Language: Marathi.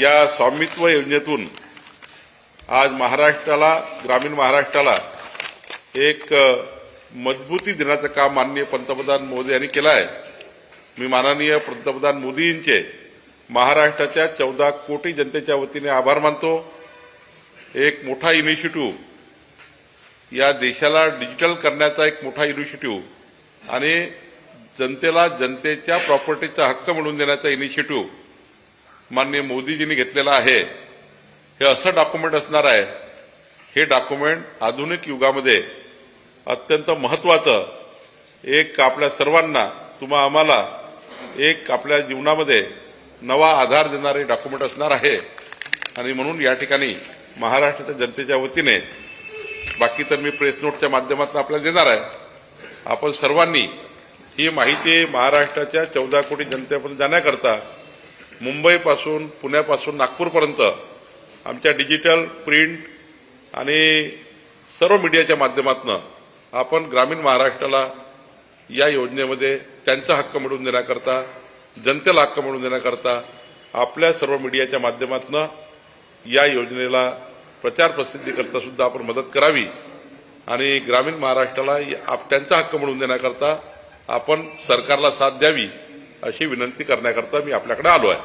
या स्वामित्व योजनेतून आज महाराष्ट्राला ग्रामीण महाराष्ट्राला एक मजबूती देण्याचं काम माननीय पंतप्रधान मोदी यांनी केलं आहे. मी माननीय पंतप्रधान मोदींचे महाराष्ट्राच्या चौदा कोटी जनतेच्या वतीने आभार मानतो. एक मोठा इनिशिएटिव्ह या देशाला डिजिटल करण्याचा एक मोठा इनिशिएटिव्ह आणि जनतेला जनतेच्या प्रॉपर्टीचा हक्क मिळवून देण्याचा इनिशिएटिव्ह माननीय मोदीजींनी घेतलेला आहे. हे असं डॉक्युमेंट असणार आहे. हे डॉक्युमेंट आधुनिक युगामध्ये अत्यंत महत्वाचं एक आपल्या सर्वांना तुम्हा आम्हाला एक आपल्या जीवनामध्ये नवा आधार देणारे डॉक्युमेंट असणार आहे. आणि म्हणून या ठिकाणी महाराष्ट्राच्या जनतेच्या वतीने बाकी तर मी प्रेस नोटच्या माध्यमातून आपल्याला देणार आहे. आपण सर्वांनी ही माहिती महाराष्ट्राच्या चौदा कोटी जनतेपर्यंत जाण्याकरता मुंबईपासून पुण्यापासून नागपूरपर्यंत आमच्या डिजिटल प्रिंट आणि सर्व मीडियाच्या माध्यमातून आपण ग्रामीण महाराष्ट्राला या योजनेमध्ये त्यांचा हक्क मिळवून देण्याकरता जनतेला हक्क मिळवून देण्याकरता आपल्या सर्व मीडियाच्या माध्यमातून या योजनेला प्रचार प्रसिद्धीकरता सुद्धा आपण मदत करावी आणि ग्रामीण महाराष्ट्राला या- आप- त्यांचा हक्क मिळवून देण्याकरता आपण सरकारला साथ द्यावी अशी विनंती करण्याकरता मी आपल्याकडे आलो आहे.